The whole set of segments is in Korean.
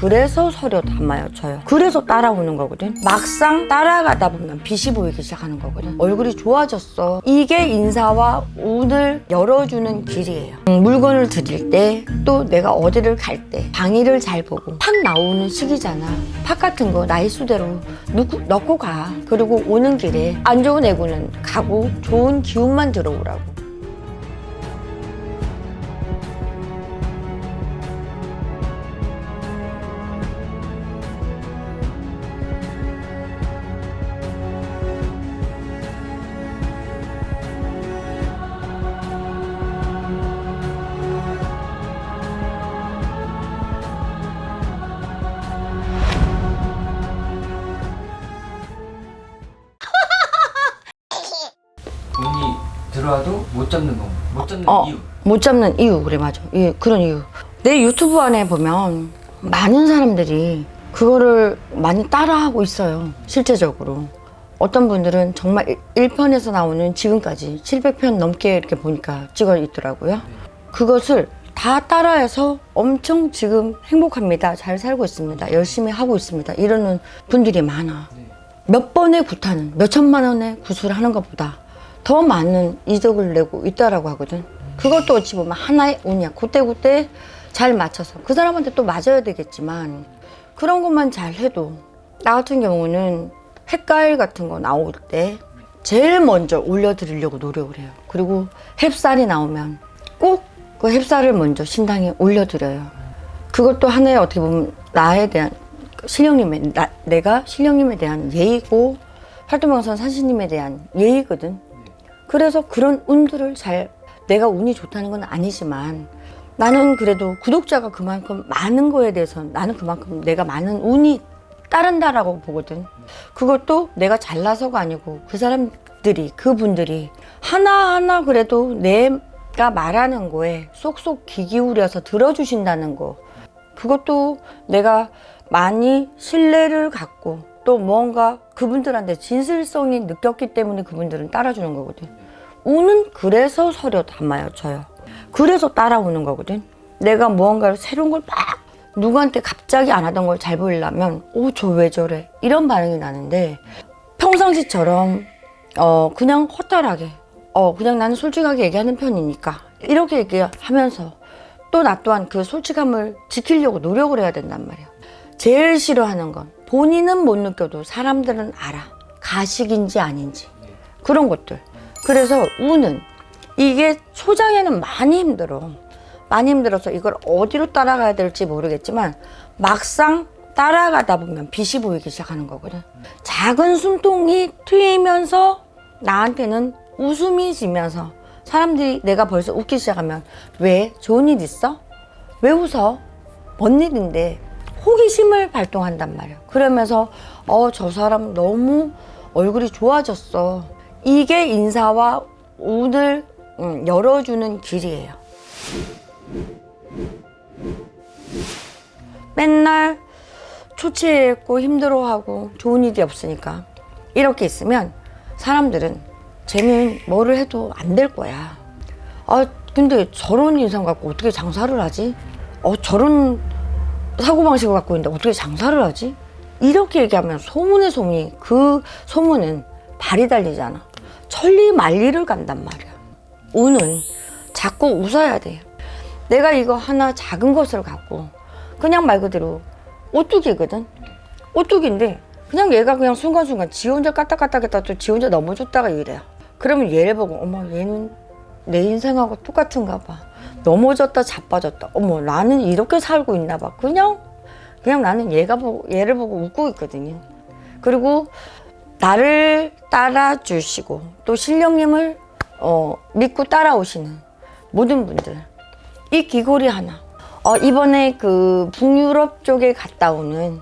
그래서 서로 담아요 쳐요. 그래서 따라오는 거거든. 막상 따라가다 보면 빛이 보이기 시작하는 거거든. 얼굴이 좋아졌어. 이게 인사와 운을 열어주는 길이에요. 음, 물건을 드릴 때 또 내가 어디를 갈 때 방위를 잘 보고 팍 나오는 시기잖아. 팍 같은 거 나이 수대로 넣고, 넣고 가. 그리고 오는 길에 안 좋은 애구는 가고 좋은 기운만 들어오라고 못 잡는 거, 못 잡는 어, 이유. 못 잡는 이유 그래 맞아. 예, 그런 이유. 내 유튜브 안에 보면 많은 사람들이 그거를 많이 따라하고 있어요 실제적으로. 어떤 분들은 정말 1편에서 나오는 지금까지 700편 넘게 이렇게 보니까 찍어 있더라고요. 그것을 다 따라해서 엄청 지금 행복합니다. 잘 살고 있습니다. 열심히 하고 있습니다. 이러는 분들이 많아. 몇 번의 구타는 몇 천만 원의 구슬을 하는 것보다 더 많은 이득을 내고 있다라고 하거든. 그것도 어찌 보면 하나의 운이야. 그때그때 잘 맞춰서. 그 사람한테 또 맞아야 되겠지만 그런 것만 잘 해도 나 같은 경우는 햇깔 같은 거 나올 때 제일 먼저 올려드리려고 노력을 해요. 그리고 햅쌀이 나오면 꼭 그 햅쌀을 먼저 신당에 올려드려요. 그것도 하나의 어떻게 보면 나에 대한 신령님의 나, 내가 신령님에 대한 예의고 활동명선 산신님에 대한 예의거든. 그래서 그런 운들을 잘 내가 운이 좋다는 건 아니지만 나는 그래도 구독자가 그만큼 많은 거에 대해서 나는 그만큼 내가 많은 운이 따른다라고 보거든. 그것도 내가 잘나서가 아니고 그 사람들이 그분들이 하나하나 그래도 내가 말하는 거에 쏙쏙 귀 기울여서 들어주신다는 거. 그것도 내가 많이 신뢰를 갖고 또 뭔가 그분들한테 진실성이 느꼈기 때문에 그분들은 따라주는 거거든. 운은 그래서 서로 담아요, 쳐요. 그래서 따라오는 거거든. 내가 무언가를 새로운 걸 막 누구한테 갑자기 안 하던 걸 잘 보이려면, 오, 저 왜 저래? 이런 반응이 나는데, 평상시처럼, 어, 그냥 허탈하게, 어, 그냥 나는 솔직하게 얘기하는 편이니까, 이렇게 얘기하면서, 또 나 또한 그 솔직함을 지키려고 노력을 해야 된단 말이야. 제일 싫어하는 건 본인은 못 느껴도 사람들은 알아. 가식인지 아닌지. 그런 것들. 그래서 우는 이게 초장에는 많이 힘들어. 많이 힘들어서 이걸 어디로 따라가야 될지 모르겠지만 막상 따라가다 보면 빛이 보이기 시작하는 거거든. 작은 숨통이 트이면서 나한테는 웃음이 지면서 사람들이 내가 벌써 웃기 시작하면 왜 좋은 일 있어? 왜 웃어? 뭔 일인데? 호기심을 발동한단 말이야. 그러면서 어 저 사람 너무 얼굴이 좋아졌어. 이게 인사와 운을 음, 열어주는 길이에요. 맨날 초췌했고 힘들어하고 좋은 일이 없으니까 이렇게 있으면 사람들은 쟤는 뭐를 해도 안 될 거야. 아 근데 저런 인상 갖고 어떻게 장사를 하지? 어 저런 사고방식을 갖고 있는데 어떻게 장사를 하지? 이렇게 얘기하면 소문의 소문이 그 소문은 발이 달리잖아. 천리 만리를 간단 말이야. 운은 자꾸 웃어야 돼. 내가 이거 하나 작은 것을 갖고 그냥 말 그대로 오뚜기거든. 오뚜기인데 그냥 얘가 그냥 순간순간 지 혼자 까딱까딱 했다 또 지 혼자 넘어졌다가 이래요. 그러면 얘를 보고 어머 얘는 내 인생하고 똑같은가 봐. 넘어졌다 자빠졌다. 어머 나는 이렇게 살고 있나 봐. 그냥 그냥 나는 얘가 보고 얘를 보고 웃고 있거든요. 그리고 나를 따라주시고 또 신령님을 어, 믿고 따라오시는 모든 분들 이 귀걸이 하나 어, 이번에 그 북유럽 쪽에 갔다 오는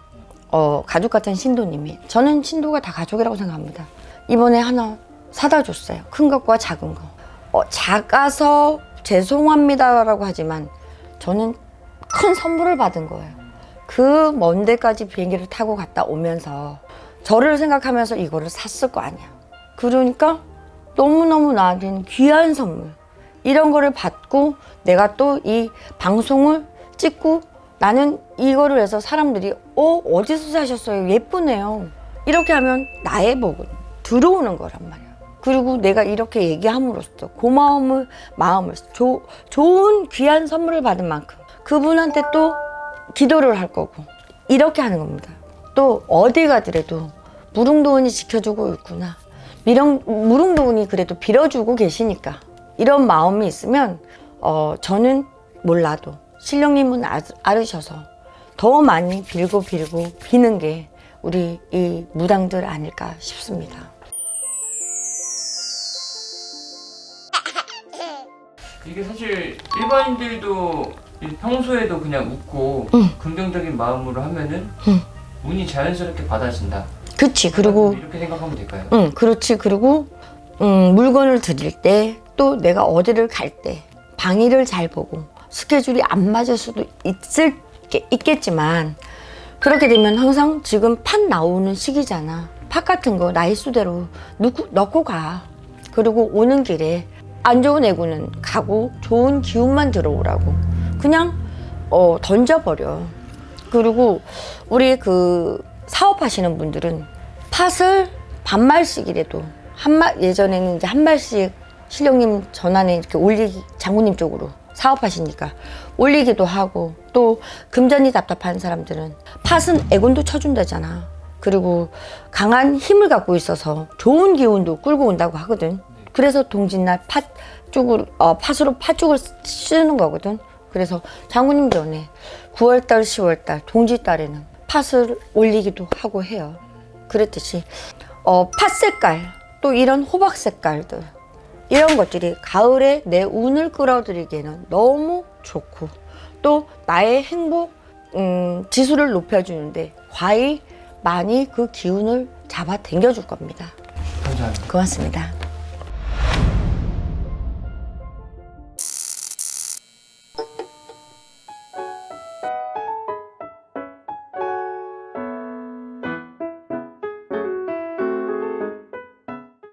어, 가족 같은 신도님이 저는 신도가 다 가족이라고 생각합니다. 이번에 하나 사다 줬어요. 큰 것과 작은 거. 어, 작아서 죄송합니다라고 하지만 저는 큰 선물을 받은 거예요. 그 먼 데까지 비행기를 타고 갔다 오면서 저를 생각하면서 이거를 샀을 거 아니야. 그러니까 너무너무 나한테는 귀한 선물. 이런 거를 받고 내가 또 이 방송을 찍고 나는 이거를 해서 사람들이 어 어디서 사셨어요 예쁘네요 이렇게 하면 나의 복은 들어오는 거란 말이야 그리고 내가 이렇게 얘기함으로써 고마움을 마음을 조, 좋은 귀한 선물을 받은 만큼 그분한테 또 기도를 할 거고 이렇게 하는 겁니다 또 어디 가더라도 무릉도원이 지켜주고 있구나 미령, 무릉도원이 그래도 빌어주고 계시니까 이런 마음이 있으면 어, 저는 몰라도 신령님은 아, 알으셔서 더 많이 빌고 빌고 비는 게 우리 이 무당들 아닐까 싶습니다. 이게 사실 일반인들도 평소에도 그냥 웃고 긍정적인 마음으로 하면은 응. 운이 자연스럽게 받아진다. 그치 그리고 이렇게 생각하면 될까요? 응 그렇지 그리고 음, 물건을 드릴 때 또 내가 어디를 갈 때 방위를 잘 보고 스케줄이 안 맞을 수도 있을 게- 있겠지만 그렇게 되면 항상 지금 팥 나오는 시기잖아 팥 같은 거 나이 수대로 넣고, 넣고 가 그리고 오는 길에 안 좋은 애구는 가고 좋은 기운만 들어오라고 그냥 어, 던져버려 그리고 우리 그 사업하시는 분들은 팥을 반말씩이라도 한말 예전에는 이제 한 말씩 신령님 전환에 이렇게 올리기 장군님 쪽으로 사업하시니까 올리기도 하고 또 금전이 답답한 사람들은 팥은 애군도 쳐준다잖아. 그리고 강한 힘을 갖고 있어서 좋은 기운도 끌고 온다고 하거든. 그래서 동짓날 팥 쪽으로 어, 팥으로 팥죽을 쓰는 거거든. 그래서 장군님 전에 9월달, 10월달, 동짓달에는 팥을 올리기도 하고 해요. 그랬듯이 어, 팥 색깔 또 이런 호박 색깔들 이런 것들이 가을에 내 운을 끌어들이기에는 너무 좋고 또 나의 행복 음, 지수를 높여주는데 과히 많이 그 기운을 잡아 당겨줄 겁니다. 감사합니다. 고맙습니다.